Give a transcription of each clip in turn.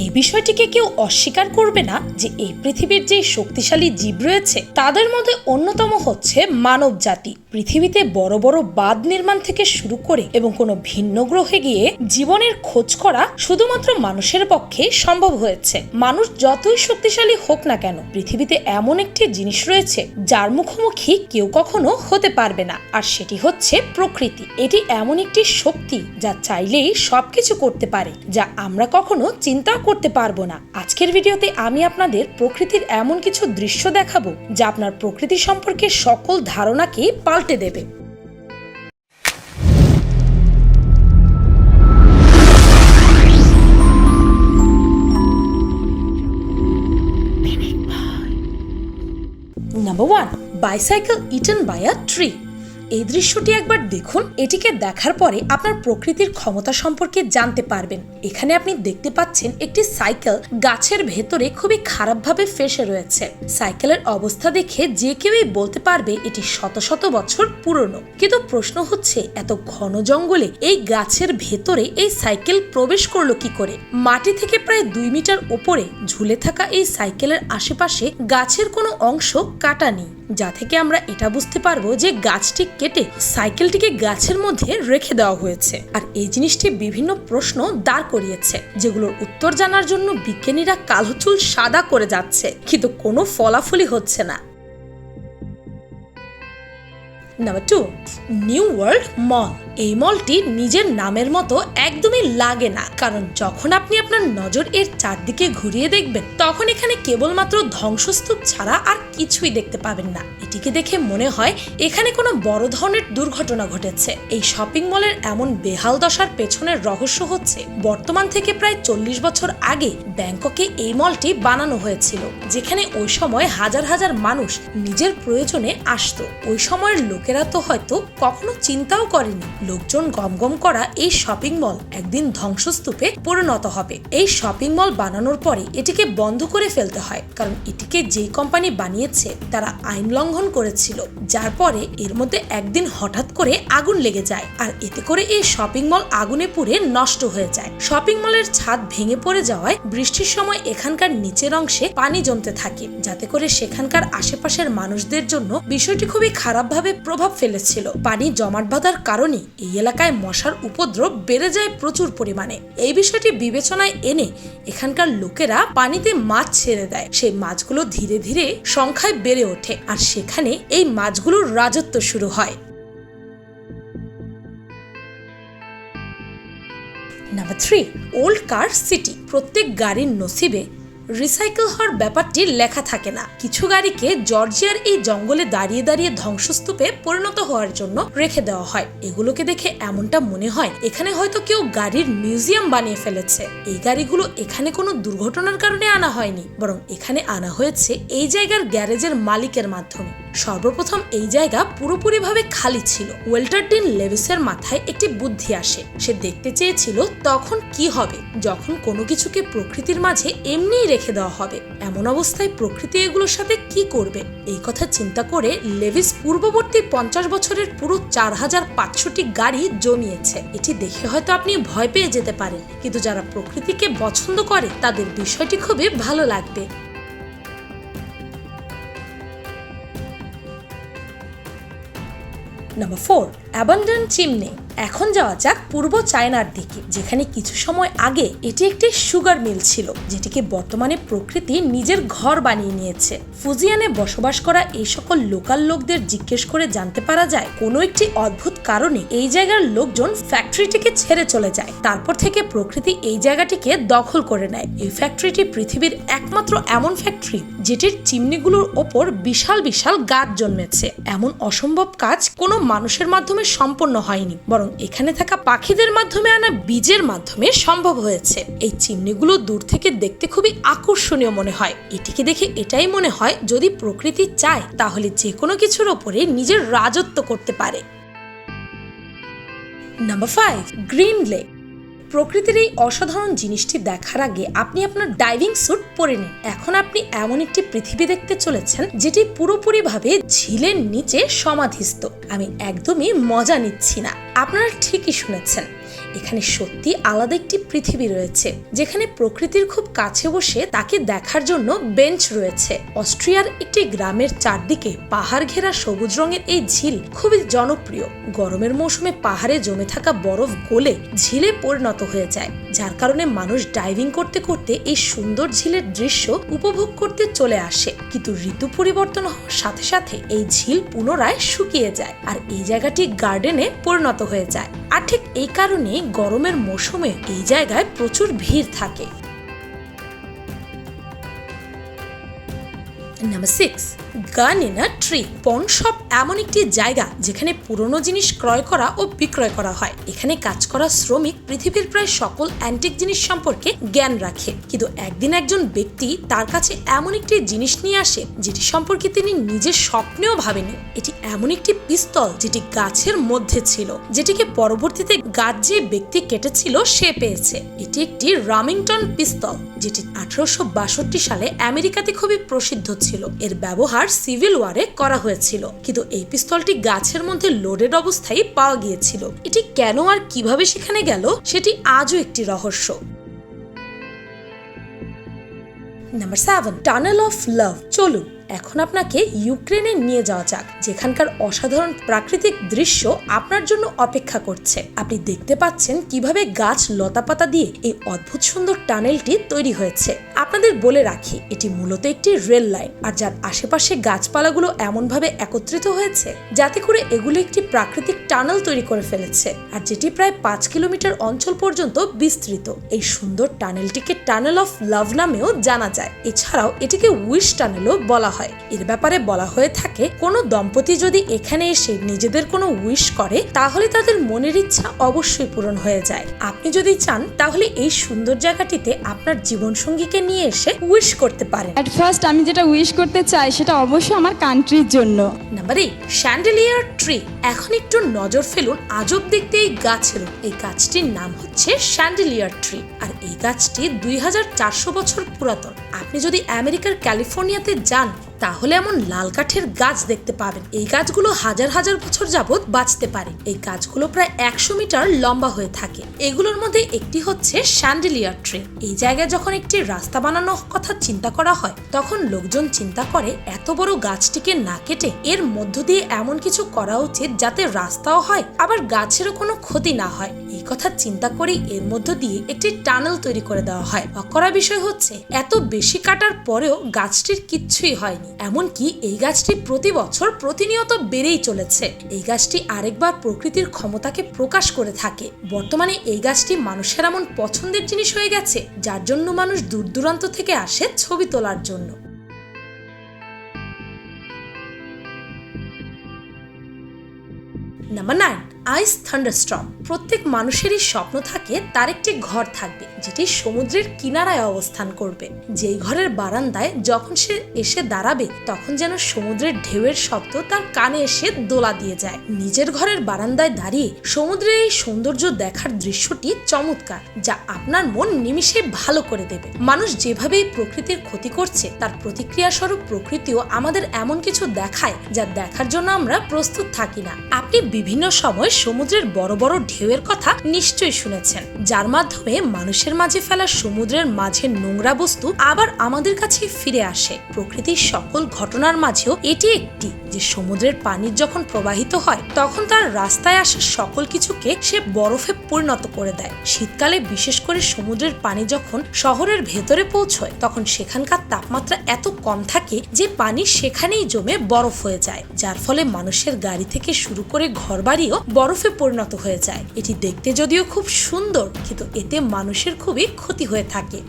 এই বিষয়টিকে কেউ অস্বীকার করবে না যে এই পৃথিবীর যে শক্তিশালী জীব রয়েছে, তাদের মধ্যে অন্যতম হচ্ছে মানব জাতি পৃথিবীতে বড় বড় বাঁধ নির্মাণ থেকে শুরু করে এবং কোনো ভিন্ন গ্রহে গিয়ে জীবনের খোঁজ করা শুধুমাত্র মানুষের পক্ষে সম্ভব হয়েছে। মানুষ যতই শক্তিশালী হোক না কেন, পৃথিবীতে এমন একটি জিনিস রয়েছে যার মুখোমুখি কেউ কখনো হতে পারবে না, আর সেটি হচ্ছে প্রকৃতি। এটি এমন একটি শক্তি যা চাইলেই সবকিছু করতে পারে, যা আমরা কখনো চিন্তাও করতে পারব না। আজকের ভিডিওতে আমি আপনাদের প্রকৃতির এমন কিছু দৃশ্য দেখাবো, যা আপনার প্রকৃতি সম্পর্কে সকল ধারণাকে পাল্টে দেবে। Number one bicycle eaten by a tree এই দৃশ্যটি একবার দেখুন। এটিকে দেখার পরে আপনার প্রকৃতির ক্ষমতা সম্পর্কে জানতে পারবেন। এখানে আপনি দেখতে পাচ্ছেন একটি সাইকেল গাছের ভেতরে খুবই খারাপভাবে ফেসে রয়েছে। সাইকেলের অবস্থা দেখে যে কেউই বলতে পারবে এটি শত শত বছর পুরনো। কিন্তু প্রশ্ন হচ্ছে, এত ঘন জঙ্গলে এই গাছের ভেতরে এই সাইকেল প্রবেশ করল কি করে? মাটি থেকে প্রায় দুই মিটার ওপরে ঝুলে থাকা এই সাইকেলের আশেপাশে গাছের কোনো অংশ কাটা নেই। যা থেকে আমরা এটা বুঝতে পারব যে গাছটি কেটে সাইকেলটিকে গাছের মধ্যে রেখে দেওয়া হয়েছে। আর এই জিনিসটি বিভিন্ন প্রশ্ন দাঁড় করিয়েছে, যেগুলোর উত্তর জানার জন্য বিজ্ঞানীরা কালো চুল সাদা করে যাচ্ছে। কিন্তু কোনো ফলাফলই হচ্ছে না। Number two new world mall এই মলটি নিজের নামের মতো একদমই লাগে না। কারণ যখন আপনি আপনার নজর এর চারদিকে ঘুরিয়ে দেখবেন, তখন এখানে কেবলমাত্র ধ্বংসস্তূপ ছাড়া আর কিছুই দেখতে পাবেন না। এটিকে দেখে মনে হয় এখানে কোনো বড় ধরনের দুর্ঘটনা ঘটেছে। এই শপিং মলের এমন বেহাল দশার পেছনের রহস্য হচ্ছে, বর্তমান থেকে প্রায় চল্লিশ বছর আগে ব্যাংককে এই মলটি বানানো হয়েছিল, যেখানে ওই সময় হাজার হাজার মানুষ নিজের প্রয়োজনে আসতো। ওই সময়ের লোকেরা তো হয়তো কখনো চিন্তাও করেনি। লোকজন গমগম করা এই শপিং মল একদিন ধ্বংসস্তূপে পরিণত হবে। এই শপিং মল বানানোর পরে এটিকে বন্ধ করে ফেলতে হয়, কারণ এটিকে যেই কোম্পানি বানিয়েছে তারা আইন লঙ্ঘন করেছিল। যার পরে এর মধ্যে একদিন হঠাৎ করে আগুন লেগে যায়, আর এতে করে এই শপিং মল আগুনে পুড়ে নষ্ট হয়ে যায়। শপিং মলের ছাদ ভেঙে পড়ে যাওয়ায় বৃষ্টির সময় এখানকার নিচের অংশে পানি জমতে থাকে, যাতে করে সেখানকার আশেপাশের মানুষদের জন্য বিষয়টি খুবই খারাপভাবে প্রভাব ফেলেছিল। পানি জমাট বাঁধার কারণে এই এলাকায় মশার উপদ্রব বেড়ে যায় প্রচুর পরিমাণে। এই বিষয়টি বিবেচনায় এনে এখানকার লোকেরা পানিতে মাছ ছেড়ে দেয়। সেই মাছগুলো ধীরে ধীরে সংখ্যায় বেড়ে ওঠে আর সেখানে এই মাছগুলোর রাজত্ব শুরু হয়। Number three, old car city. প্রত্যেক গাড়ির নসিবে রিসাইকেল হওয়ার ব্যাপারটি লেখা থাকে না। কিছু গাড়িকে জর্জিয়ার এই জঙ্গলে দাঁড়িয়ে দাঁড়িয়ে ধ্বংসস্তূপে পরিণত হওয়ার জন্য রেখে দেওয়া হয়। এগুলোকে দেখে এমনটা মনে হয়, এখানে হয়তো কেউ গাড়ির মিউজিয়াম বানিয়ে ফেলেছে। এই গাড়িগুলো এখানে কোনো দুর্ঘটনার কারণে আনা হয়নি, বরং এখানে আনা হয়েছে এই জায়গার গ্যারেজের মালিকের মাধ্যমে। সর্বপ্রথম এই জায়গা পুরোপুরিভাবে খালি ছিল। ওয়েল্টারডিন লেভিসের মাথায় একটি বুদ্ধি আসে। সে দেখতে চেয়েছিল তখন কি হবে, যখন কোনো কিছুকে প্রকৃতির মাঝে এমনিই রেখে দেওয়া হবে। এমন অবস্থায় প্রকৃতি এগুলোর সাথে কি করবে? এই কথা চিন্তা করে লেভিস পূর্ববর্তী পঞ্চাশ বছরের পুরো চার হাজার পাঁচশোটি গাড়ি জমিয়েছে। এটি দেখে হয়তো আপনি ভয় পেয়ে যেতে পারেন, কিন্তু যারা প্রকৃতিকে পছন্দ করে তাদের বিষয়টি খুবই ভালো লাগবে। নাম্বার ফোর অ্যাবান্ডন চিমনে এখন যাওয়া যাক পূর্ব চায়নার দিকে, যেখানে কিছু সময় আগে এটি একটি সুগার মিল ছিল, যেটিকে বর্তমানে প্রকৃতি নিজের ঘর বানিয়ে নিয়েছে। ফুজিয়ানে বসবাস করা এই সকল লোকাল লোকদের জিজ্ঞেস করে জানতে পারা যায়, কোনো একটি অদ্ভুত কারণে এই জায়গার লোকজন ফ্যাক্টরিটিকে ছেড়ে চলে যায়। তারপর থেকে প্রকৃতি এই জায়গাটিকে দখল করে নেয়। এই ফ্যাক্টরিটি পৃথিবীর একমাত্র এমন ফ্যাক্টরি, যেটির চিমনিগুলোর ওপর বিশাল বিশাল গাছ জন্মেছে। এমন অসম্ভব কাজ কোনো মানুষের মাধ্যমে সম্পন্ন হয়নি, বরং এখানে থাকা পাখিদের মাধ্যমে আনা বীজের মাধ্যমে সম্ভব হয়েছে। এই চিমনিগুলো দূর থেকে দেখতে খুবই আকর্ষণীয় মনে হয়। এটিকে দেখে এটাই মনে হয় যদি প্রকৃতি চায়, তাহলে যে কোনো কিছুর ওপরে নিজের রাজত্ব করতে পারে। নাম্বার ফাইভ গ্রিন লেক প্রকৃতির এই অসাধারণ জিনিসটি দেখার আগে আপনি আপনার ডাইভিং স্যুট পরে নিন। এখন আপনি এমন একটি পৃথিবী দেখতে চলেছেন, যেটি পুরোপুরিভাবে ঝিলের নিচে সমাধিস্থ। আমি একদমই মজা নিচ্ছি না। আপনারা ঠিকই শুনেছেন। এখানে সত্যি আলাদা একটি পৃথিবী রয়েছে, যেখানে প্রকৃতির খুব কাছে বসে তাকে দেখার জন্য বেঞ্চ রয়েছে। অস্ট্রিয়ার একটি গ্রামের চারদিকে পাহাড় ঘেরা সবুজ রঙের এই ঝিল খুবই জনপ্রিয়। গরমের মৌসুমে পাহাড়ে জমে থাকা বরফ গলে ঝিলে পরিণত হয়ে যায়, যার কারণে মানুষ ডাইভিং করতে করতে এই সুন্দর ঝিলের দৃশ্য উপভোগ করতে চলে আসে। কিন্তু ঋতু পরিবর্তন হওয়ার সাথে সাথে এই ঝিল পুনরায় শুকিয়ে যায়, আর এই জায়গাটি গার্ডেনে পরিণত হয়ে যায়। আর ঠিক এই কারণে গরমের মৌসুমে এই জায়গায় প্রচুর ভিড় থাকে। Number six gun in a tree pawn shop এমন একটি জায়গা যেখানে পুরনো জিনিস ক্রয় করা ও বিক্রয় করা হয়। এখানে কাজ করা শ্রমিক পৃথিবীর প্রায় সকল অ্যান্টিক জিনিস সম্পর্কে জ্ঞান রাখে। কিন্তু একদিন একজন ব্যক্তি তার কাছে এমন একটি জিনিস নিয়ে আসে, যেটি সম্পর্কে তিনি নিজের স্বপ্নেও ভাবেনি। এটি এমন একটি পিস্তল যেটি গাছের মধ্যে ছিল, যেটিকে পরবর্তীতে গাছ যে ব্যক্তি কেটেছিল সে পেয়েছে। এটি একটি রামিংটন পিস্তল, যেটি আঠারোশো বাষট্টি সালে আমেরিকাতে খুবই প্রসিদ্ধ ছিল। এর ব্যবহার সিভিল ওয়ারে করা হয়েছিল, কিন্তু এই পিস্তলটি গাছের মধ্যে লোডেড অবস্থায় পাওয়া গিয়েছিল। এটি কেন আর কীভাবে সেখানে গেল, সেটি আজও একটি রহস্য। Number seven tunnel of love চলুন এখন আপনাকে ইউক্রেনে নিয়ে যাওয়া যাক, যেখানকার অসাধারণ প্রাকৃতিক দৃশ্য আপনার জন্য অপেক্ষা করছে। আপনি দেখতে পাচ্ছেন কীভাবে গাছ লতাপাতা দিয়ে এই অদ্ভুত সুন্দর টানেলটি তৈরি হয়েছে। আপনাদের বলে রাখি, এটি মূলত একটি রেল লাইন। আর যার আশেপাশে গাছপালাগুলো এমনভাবে একত্রিত হয়েছে, যাতে করে এগুলো একটি প্রাকৃতিক টানেল তৈরি করে ফেলেছে, আর যেটি প্রায় পাঁচ কিলোমিটার অঞ্চল পর্যন্ত বিস্তৃত। এই সুন্দর টানেলটিকে টানেল অফ লাভ নামেও জানা যায়। এছাড়াও এটিকে উইশ টানেলও বলা হয়। এর ব্যাপারে বলা হয়ে থাকে কোনো দম্পতি যদি এখানে এসে নিজেদের কোনো উইশ করে তাহলে তাদের মনের ইচ্ছা অবশ্যই পূরণ হয়ে যায়। আপনি যদি চান তাহলে এই সুন্দর জায়গাটিতে আপনার জীবনসঙ্গীকে নিয়ে এসে উইশ করতে পারেন। অ্যাট ফার্স্ট আমি যেটা উইশ করতে চাই সেটা অবশ্যই আমার কান্ট্রির জন্য। নাম্বার এইট শ্যান্ডেলিয়ার ট্রি এখন একটু নজর ফেলুন আজব দেখতে এই গাছের এই গাছটির নাম হচ্ছে শ্যান্ডেলিয়ার ট্রি আর এই গাছটি দুই হাজার চারশো বছর পুরাতন। আপনি যদি আমেরিকার ক্যালিফোর্নিয়াতে যান তাহলে এমন লাল কাঠের গাছ দেখতে পাবেন। এই গাছগুলো হাজার হাজার বছর যাবত বাঁচতে পারে। এই গাছগুলো প্রায় একশো মিটার লম্বা হয়ে থাকে। এগুলোর মধ্যে একটি হচ্ছে শ্যান্ডেলিয়ার ট্রি। এই জায়গায় যখন একটি রাস্তা বানানোর কথা চিন্তা করা হয়, তখন লোকজন চিন্তা করে, এত বড় গাছটিকে না কেটে এর মধ্য দিয়ে এমন কিছু করা উচিত যাতে রাস্তাও হয়, আবার গাছেরও কোনো ক্ষতি না হয়। এই কথা চিন্তা করেই এর মধ্য দিয়ে একটি টানেল তৈরি করে দেওয়া হয়। অকরা বিষয় হচ্ছে, এত বেশি কাটার পরেও গাছটির কিচ্ছুই হয়নি। এমনকি এই গাছটি প্রতি বছর প্রতিনিয়ত বেড়েই চলেছে। এই গাছটি আরেকবার প্রকৃতির ক্ষমতাকে প্রকাশ করে থাকে। বর্তমানে এই গাছটি মানুষের এমন পছন্দের জিনিস হয়ে গেছে, যার জন্য মানুষ দূর দূরান্ত থেকে আসে ছবি তোলার জন্য। Number nine ice thunderstorm. প্রত্যেক মানুষেরই স্বপ্ন থাকে, তার একটি ঘর থাকবে, যেটি সমুদ্রের কিনারায় অবস্থান করবে। যেই ঘরের বারান্দায় যখন সে এসে দাঁড়াবে, তখন যেন সমুদ্রের ঢেউয়ের শব্দ তার কানে এসে দোলা দিয়ে যায়। নিজের ঘরের বারান্দায় দাঁড়িয়ে সমুদ্রের এই সৌন্দর্য দেখার দৃশ্যটি চমৎকার, যা আপনার মন নিমিষে ভালো করে দেবে। মানুষ যেভাবে এই প্রকৃতির ক্ষতি করছে, তার প্রতিক্রিয়া স্বরূপ প্রকৃতিও আমাদের এমন কিছু দেখায়, যা দেখার জন্য আমরা প্রস্তুত থাকি না। আপনি বিভিন্ন সময় সমুদ্রের বড় বড় ঢেউয়ের কথা নিশ্চয়ই শুনেছেন। যার মাধ্যমে মানুষের মাঝে ফেলা সমুদ্রের মাঝে নোংরা বস্তু আবার আমাদের কাছে ফিরে আসে। প্রকৃতির সকল ঘটনার মাঝেও এটি একটি যে সমুদ্রের পানি যখন প্রবাহিত হয়, তখন তার রাস্তায় আসা সকল কিছুকে সে বরফে পরিণত করে দেয়। শীতকালে বিশেষ করে সমুদ্রের পানি যখন শহরের ভেতরে পৌঁছয়, তখন সেখানকার তাপমাত্রা এত কম থাকে যে পানি সেখানেই জমে বরফ হয়ে যায়, যার ফলে মানুষের গাড়ি থেকে শুরু করে ঘরবাড়িও বরফে পরিণত হয়ে যায়। এটি দেখতে যদিও খুব সুন্দর, কিন্তু এতে মানুষের খুবই ক্ষতি হয়ে থাকে।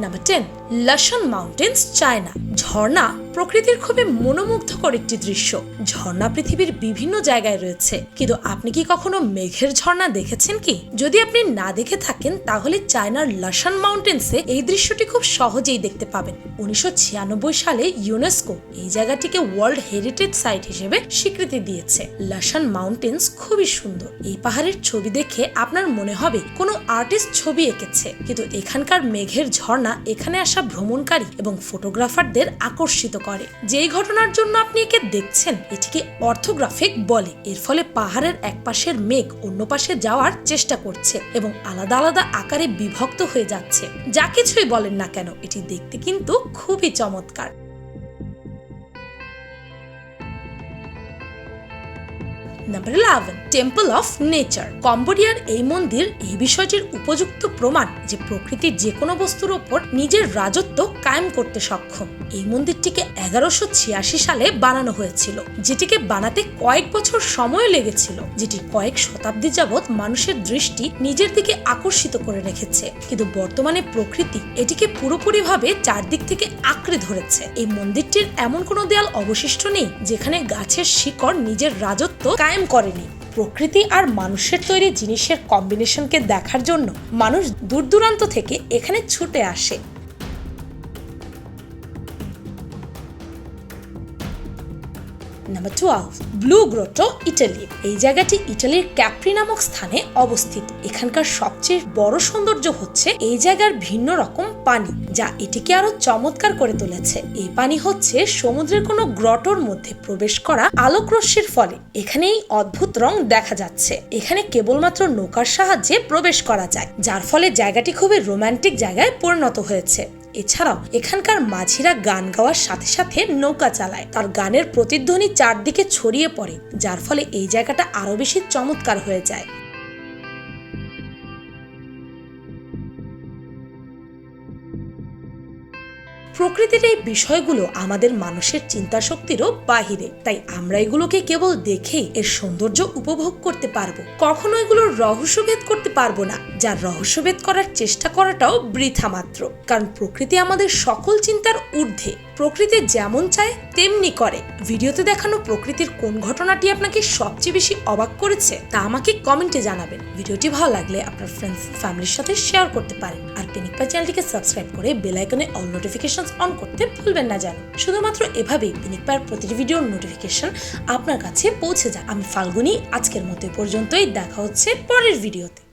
Number ten Lushan mountains China ঝর্ণা প্রকৃতির খুবই মনোমুগ্ধকর একটি দৃশ্য। ঝর্ণা পৃথিবীর বিভিন্ন জায়গায় রয়েছে। কিন্তু আপনি কি কখনো মেঘের ঝর্ণা দেখেছেন কি? যদি আপনি না দেখে থাকেন, তাহলে চায়নার লাসান মাউন্টেন্সে এই দৃশ্যটি খুব সহজেই দেখতে পাবেন। উনিশশো ছিয়ানব্বই সালে ইউনেস্কো এই জায়গাটিকে ওয়ার্ল্ড হেরিটেজ সাইট হিসেবে স্বীকৃতি দিয়েছে। লাসান মাউন্টেন্স খুবই সুন্দর। এই পাহাড়ের ছবি দেখে আপনার মনে হবে, কোনো আর্টিস্ট ছবি এঁকেছে। কিন্তু এখানকার মেঘের ঝর্ণা এখানে আসা ভ্রমণকারী এবং ফটোগ্রাফারদের আকর্ষিত করে। যেই ঘটনার জন্য আপনি একে দেখছেন, এটিকে অর্থোগ্রাফিক বলে। এর ফলে পাহাড়ের এক পাশের মেঘ অন্য পাশে যাওয়ার চেষ্টা করছে এবং আলাদা আলাদা আকারে বিভক্ত হয়ে যাচ্ছে। যা কিছুই বলেন না কেন, এটি দেখতে কিন্তু খুবই চমৎকার। Number eleven temple of nature কম্বোডিয়ার এই মন্দির এই বিষয়টির উপযুক্ত প্রমাণ যে প্রকৃতির যে কোনো বস্তুর ওপর নিজের রাজত্ব কায়েম করতে সক্ষম। এই মন্দিরটিকে এগারোশো ছিয়াশি সালে বানানো হয়েছিল, যেটিকে বানাতে কয়েক বছর সময় লেগেছিল, যেটি কয়েক শতাব্দী যাবৎ মানুষের দৃষ্টি নিজের দিকে আকর্ষিত করে রেখেছে। কিন্তু বর্তমানে প্রকৃতি এটিকে পুরোপুরিভাবে চারদিক থেকে আঁকড়ে ধরেছে। এই মন্দিরটির এমন কোনো দেয়াল অবশিষ্ট নেই, যেখানে গাছের শিকড় নিজের রাজত্ব কায়েম করেনি। প্রকৃতি আর মানুষের তৈরি জিনিসের কম্বিনেশনকে দেখার জন্য মানুষ দূর দূরান্ত থেকে এখানে ছুটে আসে। Number twelve blue grotto Italy এই জায়গাটি ইটালির ক্যাপ্রি নামক স্থানে অবস্থিত। এখানকার সবচেয়ে বড় সৌন্দর্য হচ্ছে এই জায়গার ভিন্ন রকম পানি, যা এটিকে আরও চমৎকার করে তুলেছে। এই পানি হচ্ছে সমুদ্রের কোনো গ্রটোর মধ্যে প্রবেশ করা আলোক রশ্মির ফলে। এখানে এই অদ্ভুত রং দেখা যাচ্ছে। এখানে কেবলমাত্র নৌকার সাহায্যে প্রবেশ করা যায়, যার ফলে জায়গাটি খুবই রোমান্টিক জায়গায় পরিণত হয়েছে। এছাড়াও এখানকার মাঝিরা গান গাওয়ার সাথে সাথে নৌকা চালায়। তার গানের প্রতিধ্বনি চারদিকে ছড়িয়ে পড়ে, যার ফলে এই জায়গাটা আরও বেশি চমৎকার হয়ে যায়। প্রকৃতির এই বিষয়গুলো আমাদের মানুষের চিন্তা শক্তিরও বাহিরে। তাই আমরা এগুলোকে কেবল দেখেই এর সৌন্দর্য উপভোগ করতে পারব। কখনো এগুলোর রহস্যভেদ করতে পারব না যার রহস্যভেদ করার চেষ্টা করাটাও বৃথা মাত্র। কারণ প্রকৃতি আমাদের সকল চিন্তার ঊর্ধ্বে। প্রকৃতি যেমন চায়, তেমনি করে। ভিডিওতে দেখানো প্রকৃতির কোন ঘটনাটি আপনাকে সবচেয়ে বেশি অবাক করেছে, তা আমাকে কমেন্টে জানাবেন। ভিডিওটি ভালো লাগলে আপনার ফ্রেন্ডস ফ্যামিলির সাথে শেয়ার করতে পারেন। আর পিনিকপা চ্যানেলটিকে সাবস্ক্রাইব করে বেল আইকনে অল নোটিফিকেশন অন করতে ভুলবেন না যেন শুধুমাত্র এভাবেই পিনিকপার প্রতিটি ভিডিওর নোটিফিকেশন আপনার কাছে পৌঁছে যায়। আমি ফাল্গুনি, আজকের মতো পর্যন্তই। দেখা হচ্ছে পরের ভিডিওতে